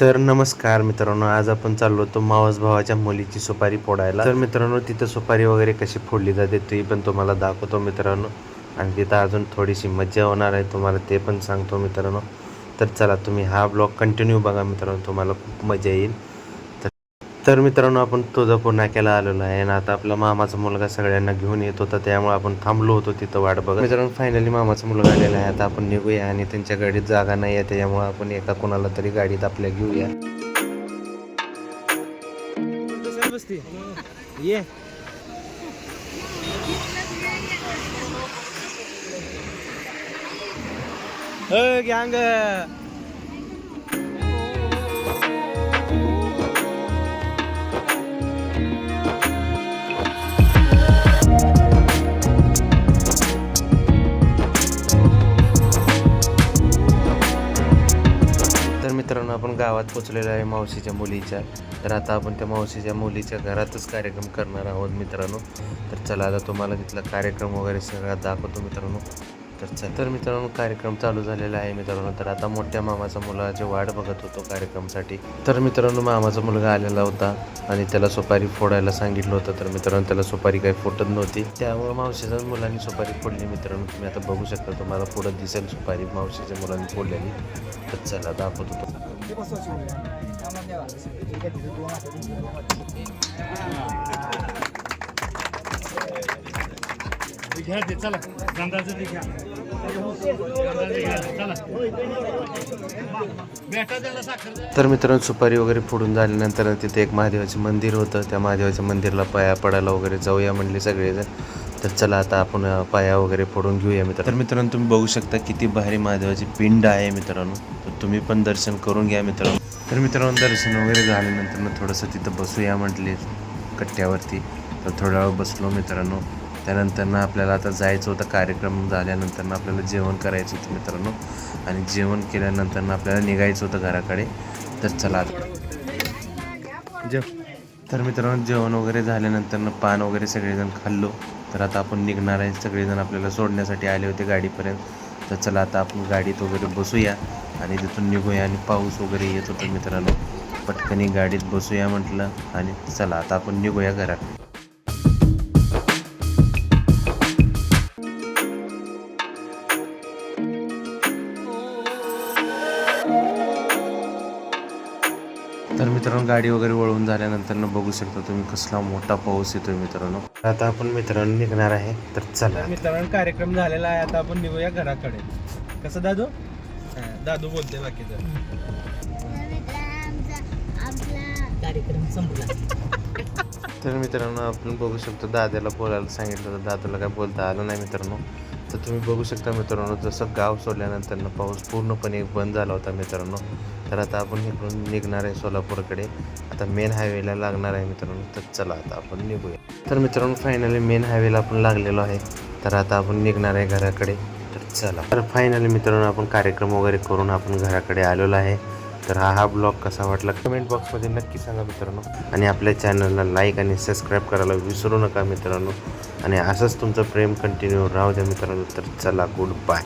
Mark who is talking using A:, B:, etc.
A: तर नमस्कार मित्रांनो आज आपण चाललो होतो मावस भावाच्या मुलीची सुपारी फोडायला. तर मित्रांनो तिथं सुपारी वगैरे कशी फोडली जाते ती पण तुम्हाला दाखवतो मित्रांनो. आणि तिथं अजून थोडीशी मज्जा होणार आहे तुम्हाला ते पण सांगतो मित्रांनो. तर चला तुम्ही हा ब्लॉग कंटिन्यू बघा मित्रांनो तुम्हाला खूप मजा येईल. तर मित्रांनो आपण तुळजापूर नाक्याला आलेलो आहे आणि आता आपला मामाचा मुलगा सगळ्यांना घेऊन येत होता त्यामुळे आपण थांबलो होतो तिथं वाट बघत. मित्रांनो फायनली मामाचा मुलगा आलेला आहे. आता आपण निघूया आणि त्यांच्या गाडीत जागा नाही आहे त्यामुळे आपण एका कोणाला तरी गाडीत आपल्या घेऊया.
B: ये. गँग.
A: आपण गावात पोचलेलो आहे मावशीच्या मुलीच्या. तर आता आपण त्या मावशीच्या मुलीच्या घरातच कार्यक्रम करणार आहोत मित्रांनो. तर चला आता तुम्हाला तिथला कार्यक्रम वगैरे सगळा दाखवतो मित्रांनो. तर चल. तर मित्रांनो कार्यक्रम चालू झालेला आहे मित्रांनो. तर आता मोठ्या मामाचा मुलाची वाट बघत होतो कार्यक्रमसाठी. तर मित्रांनो मामाचा मुलगा आलेला होता आणि त्याला सुपारी फोडायला सांगितलं होतं. तर मित्रांनो त्याला सुपारी काही फुटत नव्हती. त्यामुळे मावशीच्या मुलांनी सुपारी फोडली मित्रांनो. तुम्ही आता बघू शकता तुम्हाला पुढं दिसेल सुपारी मावशीच्या मुलांनी फोडलेली. तर चला दाखवत होतो
C: घ्या ते चला गंधाचं ते घ्या
A: तर मित्रांनो सुपारी वगैरे फोडून झाल्यानंतर तिथे एक महादेवाचं मंदिर होतं. त्या महादेवाच्या मंदिरला पाया पडायला वगैरे जाऊया म्हणले सगळेजण. तर चला आता आपण पाया वगैरे फोडून घेऊया मित्र तर मित्रांनो तुम्ही बघू शकता किती भारी महादेवाची पिंड आहे मित्रांनो. तुम्ही पण दर्शन करून घ्या मित्रांनो. तर मित्रांनो दर्शन वगैरे झाल्यानंतर थोडंसं तिथं बसूया म्हटले कट्ट्यावरती. तर थोडा वेळ बसलो मित्रांनो. त्यानंतर ना आपल्याला आता जायचं होतं कार्यक्रम झाल्यानंतर ना आपल्याला जेवण करायचं होतं मित्रांनो. आणि जेवण केल्यानंतर ना आपल्याला निघायचं होतं घराकडे. तर चला आता. जेव. तर मित्रांनो जेवण वगैरे झाल्यानंतर ना पान वगैरे सगळेजण खाल्लो. तर आता आपण निघणार आहे. सगळेजण आपल्याला सोडण्यासाठी आले होते गाडीपर्यंत. तर चला आता आपण गाडीत वगैरे बसूया. आणि तिथून निघूया आणि पाऊस वगैरे येत होता मित्रांनो पटकनी गाडीत बसूया म्हटलं आणि चला आता आपण निघूया घरात. तर मित्रांनो गाडी वगैरे वळून झाल्यानंतर बघू शकता तुम्ही कसला मोठा पाऊस येतोय मित्रांनो. आता आपण मित्रांनो निघणार आहे तर चला.
B: मित्रांनो कार्यक्रम झालेला आहे आता आपण निघूया घराकडे. कसं दादू? दादू बोलते बाकीचं
D: कार्यक्रम संपला.
A: तर मित्रांनो आपण बघू शकतो दादाला बोलायला सांगितलं तर दादाला काय बोलता आलं नाही मित्रांनो. तर तुम्ही बघू शकता मित्रांनो जसं गाव सोडल्यानंतर ना पाऊस पूर्णपणे बंद झाला होता मित्रांनो. तर आता आपण इकडून निघणार आहे सोलापूरकडे. आता मेन हायवेला लागणार आहे मित्रांनो. तर चला आता आपण निघूया. तर मित्रांनो फायनली मेन हायवेला आपण लागलेलो आहे. तर आता आपण निघणार आहे घराकडे. तर चला. तर फायनली मित्रांनो आपण कार्यक्रम वगैरे करून आपण घराकडे आलेलो आहे. तर हा हा ब्लॉग कसा वाटला कमेंट बॉक्समध्ये नक्की सांगा मित्रांनो. आणि आपल्या चॅनलला लाईक आणि सबस्क्राईब करायला विसरू नका मित्रांनो. आणि असंच तुमचं प्रेम कंटिन्यू राहू द्या मित्रांनो. तर चला गुड बाय